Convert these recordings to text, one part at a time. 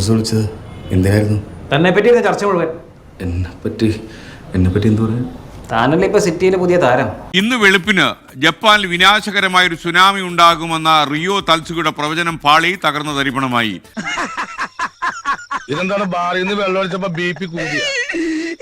മനസ്സ് വിളിച്ചത് എന്തിനായിരുന്നു? തന്നെ പറ്റിയിരുന്ന ചർച്ച മുഴുവൻ. എന്നെ പറ്റി എന്നെ പറ്റി എന്ത് പറയാ താനല്ലേ ഇപ്പൊ സിറ്റിയിലെ പുതിയ താരം? ഇന്ന് വെളുപ്പിന് ജപ്പാനിൽ വിനാശകരമായ ഒരു സുനാമി ഉണ്ടാകുമെന്ന റിയോ തൽസുകയുടെ പ്രവചനം പാളി തകർന്ന തരിപ്പണമായി. ഇതെന്താണ്? ബാറിൽ നിന്ന് വെള്ളം ഒഴിച്ചപ്പോ ബി പി കൂടിയ.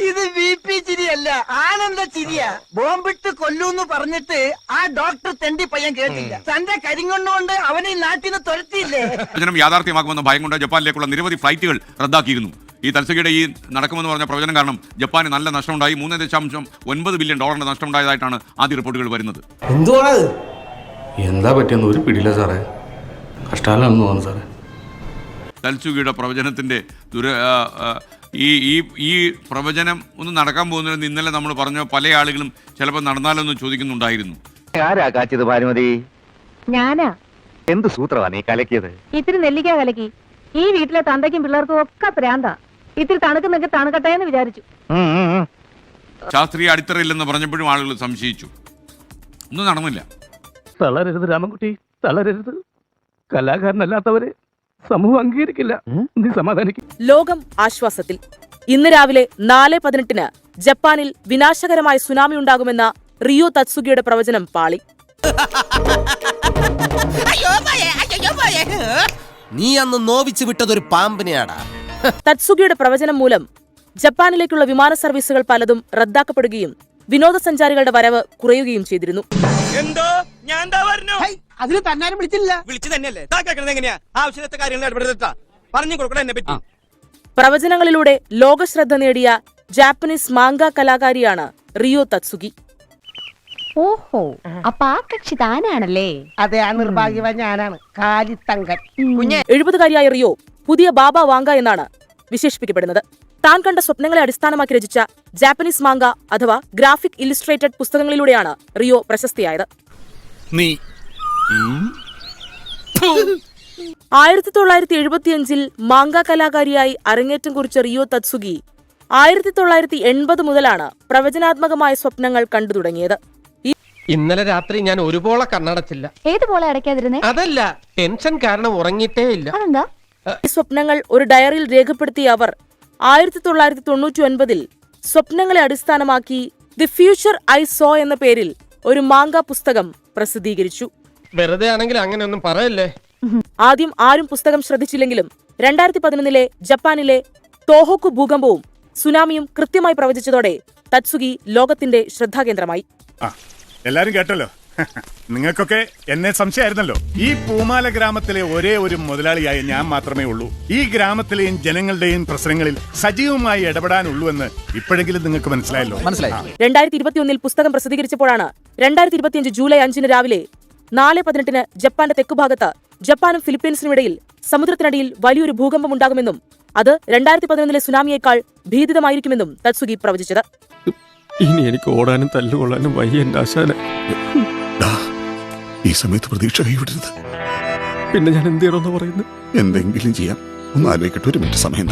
ഇത് ബി ചിരിയല്ല ആനന്ദ ചിരിയാ. ബോംബിട്ട് കൊല്ലൂന്ന് പറഞ്ഞിട്ട് ആ ഡോക്ടർ തെണ്ടി പയ്യൻ കേട്ടില്ല. തന്റെ കരിങ്കൊണ്ടുകൊണ്ട് അവനെ നാട്ടിന്ന് നാട്ടിൽ നിന്ന് തുരത്തിയില്ലേ? പ്രവചനം യാഥാർത്ഥ്യമാക്കുമെന്ന ഭയം കൊണ്ട് ജപ്പാനിലേക്കുള്ള നിരവധി ഫ്ലൈറ്റുകൾ റദ്ദാക്കിയിരുന്നു. ഈ തൽസുകയുടെ ഈ നടക്കുമെന്ന് പറഞ്ഞ പ്രവചനം കാരണം ജപ്പാന് നല്ല നഷ്ടമുണ്ടായി. മൂന്ന് ദശാംശം ഒൻപത് ബില്യൺ ഡോളറിന്റെ നഷ്ടമുണ്ടായതായിട്ടാണ് ആദ്യ റിപ്പോർട്ടുകൾ വരുന്നത്. എന്താ പറ്റിയെന്ന് ഒരു പിടിയില്ല സാറേ. കഷ്ടാലാണെന്ന് തോന്നുന്നു സാറേ. തൽസുകയുടെ പ്രവചനത്തിന്റെ ദുര ഈ ഈ ഈ പ്രവചനം ഒന്ന് നടക്കാൻ പോകുന്നില്ലെന്ന് ഇന്നലെ നമ്മൾ പറഞ്ഞ പല ആളുകളും ചിലപ്പോൾ നടന്നാലൊന്ന് ചോദിക്കുന്നുണ്ടായിരുന്നു. ആരാ കാച്ചത് ഭാനുമതി ഞാനാ. എന്ത് സൂത്രമാണ് നീ കലക്കിയത്? ഇത്തിരി നെല്ലിക്ക കലക്കി. ഈ വീട്ടിലെ തന്തയ്ക്കും പിള്ളേർക്കും ഒക്കെ പ്രാന്താ. ഇത്തിരി തണുക്കുന്നെങ്കിൽ തണുക്കട്ടെ എന്ന് വിചാരിച്ചു. ശാസ്ത്രീയ ഉം, ഇല്ലെന്ന് ശാസ്ത്രീയ അടിത്തറയില്ലെന്ന് പറഞ്ഞപ്പോഴും ആളുകൾ സംശയിച്ചു. ഒന്നും നടന്നില്ല. തളരരുത് രാമൻകുട്ടി തളരരുത്. കലാകാരനല്ലാത്തവരെ സമൂഹം അംഗീകരിക്കില്ല. നീ സമാധാനിക്കും. ലോകം ആശ്വാസത്തിൽ. ഇന്ന് രാവിലെ നാല് പതിനെട്ടിന് ജപ്പാനിൽ വിനാശകരമായ സുനാമി ഉണ്ടാകുമെന്ന റിയോ തത്സുഗിയുടെ പ്രവചനം പാളി. നീ അന്ന് നോവിച്ചു വിട്ടതൊരു പാമ്പിനെയാടാ. തത്സുഗിയുടെ പ്രവചനം മൂലം ജപ്പാനിലേക്കുള്ള വിമാന സർവീസുകൾ പലതും റദ്ദാക്കപ്പെടുകയും വിനോദസഞ്ചാരികളുടെ വരവ് കുറയുകയും ചെയ്തിരുന്നു. എന്തോ? ഞാൻ എന്താ പറഞ്ഞു? അതിന് തന്നാരും വിളിച്ചില്ല. വിളിച്ചു തന്നെയല്ലേ? എങ്ങനെയാ? ആവശ്യത്തെ കാര്യങ്ങൾ പറഞ്ഞു കൊടുക്കണം എന്നെ പറ്റി. പ്രവചനങ്ങളിലൂടെ ലോകശ്രദ്ധ നേടിയ ജാപ്പനീസ് മാങ്ക കലാകാരിയാണ് റിയോ തത്സുഗി. ഓഹോ അപ്പൊ ആ കക്ഷി താനാണല്ലേ? അതെ ആ നിർഭാഗ്യവാൻ ഞാനാണ്. കാലിത്തങ്കൻ. കുഞ്ഞെ. എഴുപതുകാരിയായ റിയോ പുതിയ ബാബ വാങ്ക എന്നാണ് വിശേഷിപ്പിക്കപ്പെടുന്നത്. താൻ കണ്ട സ്വപ്നങ്ങളെ അടിസ്ഥാനമാക്കി രചിച്ച ജാപ്പനീസ് മാങ്ക അഥവാ ഗ്രാഫിക് ഇല്ലുസ്ട്രേറ്റഡ് പുസ്തകങ്ങളിലൂടെയാണ് റിയോ പ്രശസ്തിയായത്. നീ. ആയിരത്തി തൊള്ളായിരത്തി എഴുപത്തിയഞ്ചിൽ മാങ്ക കലാകാരിയായി അരങ്ങേറ്റം കുറിച്ച റിയോ തത്സുഗി ആയിരത്തി തൊള്ളായിരത്തി എൺപത് മുതലാണ് പ്രവചനാത്മകമായ സ്വപ്നങ്ങൾ കണ്ടു തുടങ്ങിയത്. ഇന്നലെ രാത്രി ഞാൻ ഒരുപോലെ കണ്ണടച്ചില്ല. ഏതുപോലെ അടയ്ക്കാതിരുന്നേ? അതല്ല ടെൻഷൻ കാരണം ഉറങ്ങിയിട്ടേ ഇല്ല. അതെന്താ? ഈ സ്വപ്നങ്ങൾ ഒരു ഡയറിയിൽ രേഖപ്പെടുത്തിയ അവർ ആയിരത്തി തൊള്ളായിരത്തി തൊണ്ണൂറ്റി ഒൻപതിൽ സ്വപ്നങ്ങളെ അടിസ്ഥാനമാക്കി ദി ഫ്യൂച്ചർ ഐ സോ എന്ന പേരിൽ ഒരു മാങ്ക പുസ്തകം പ്രസിദ്ധീകരിച്ചു. വെറുതെ ആണെങ്കിൽ അങ്ങനെ ഒന്നും പറയല്ലേ? ആദ്യം ആരും പുസ്തകം ശ്രദ്ധിച്ചില്ലെങ്കിലും രണ്ടായിരത്തി പതിനൊന്നിലെ ജപ്പാനിലെ തോഹോക്കു ഭൂകമ്പവും സുനാമിയും കൃത്യമായി പ്രവചിച്ചതോടെ തത്സുഗി ലോകത്തിന്റെ ശ്രദ്ധാകേന്ദ്രമായി. എല്ലാരും കേട്ടല്ലോ. നിങ്ങൾക്കൊക്കെ എന്നെ സംശയമായിരുന്നല്ലോ. ഈ പൂമാല ഗ്രാമത്തിലെ ഒരേ ഒരു മുതലാളിയായ ഞാൻ മാത്രമേ ഉള്ളൂ. ഈ ഗ്രാമത്തിലെയും ജനങ്ങളുടെയും പ്രശ്നങ്ങളിൽ സജീവമായി ഇടപെടാനുള്ളൂ എന്ന് ഇപ്പോഴെങ്കിലും നിങ്ങൾക്ക് മനസ്സിലായല്ലോ. മനസ്സിലായി. രണ്ടായിരത്തി ഇരുപത്തിയൊന്നിൽ പുസ്തകം പ്രസിദ്ധീകരിച്ചപ്പോഴാണ് രണ്ടായിരത്തി ഇരുപത്തിയഞ്ച് ജൂലൈ അഞ്ചിന് രാവിലെ നാല് പതിനെട്ടിന് ജപ്പാന്റെ തെക്കുഭാഗത്ത് ജപ്പാനും ഫിലിപ്പീൻസിനും ഇടയിൽ സമുദ്രത്തിനടിയിൽ വലിയൊരു ഭൂകമ്പം ഉണ്ടാകുമെന്നും അത് രണ്ടായിരത്തി പതിനൊന്നിലെ സുനാമിയേക്കാൾ ഭീതിതമായിരിക്കുമെന്നും തത്സുഗി പ്രവചിച്ചത്. ഇനി എനിക്ക് ഓടാനും തല്ലുകൊള്ളാനും വയ്യ എന്റെ ആശാന. ഈ സമയത്ത് പ്രതീക്ഷ കൈവിടരുത്. പിന്നെ ഞാൻ എന്ത് ചെയ്യണമെന്ന് പറയുന്നു? എന്തെങ്കിലും ചെയ്യാം. ഒന്ന് ആലോചിക്കട്ടെ ഒരു മിനിറ്റ് സമയം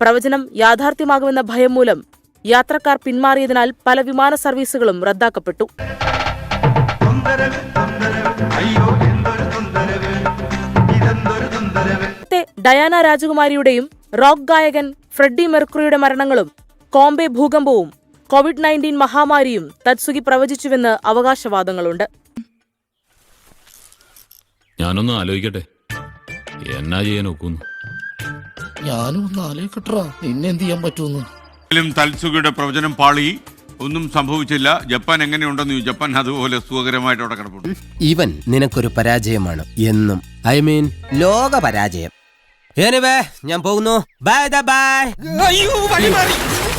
പ്രവചനം യാഥാർത്ഥ്യമാകുമെന്ന ഭയം മൂലം യാത്രക്കാർ പിന്മാറിയതിനാൽ പല വിമാന സർവീസുകളും റദ്ദാക്കപ്പെട്ടു. നേരത്തെ ഡയാന രാജകുമാരിയുടെയും റോക്ക് ഗായകൻ ഫ്രെഡി മെർക്കുറിയുടെ മരണങ്ങളും കോംബെ ഭൂകമ്പവും കോവിഡ് നയന്റീൻ മഹാമാരിയും തത്സുഗി പ്രവചിച്ചുവെന്ന് അവകാശവാദങ്ങളുണ്ട്. ഞാനൊന്ന് ആലോചിക്കട്ടെ. എന്നാ ചെയ്യാൻ ഒക്കുന്നു? ഞാനും ഒന്ന് ആലോചിക്കട്ടാ നിന്നെ എന്ത് ചെയ്യാൻ പറ്റുമെന്ന്? തൽസുകയുടെ പ്രവചനം പാളി ഒന്നും സംഭവിച്ചില്ല. ജപ്പാൻ എങ്ങനെയുണ്ടെന്ന് ചോദിച്ചു. ജപ്പാൻ അതുപോലെ സുഖകരമായിട്ട് അവിടെ കിടപ്പുണ്ട്. ഇവൻ നിനക്കൊരു പരാജയമാണ്. എന്നും ഐ മീൻ ലോക പരാജയം. എനിവേ ഞാൻ പോകുന്നു. ബൈ ബൈ അയ്യോ വഴി മാറി.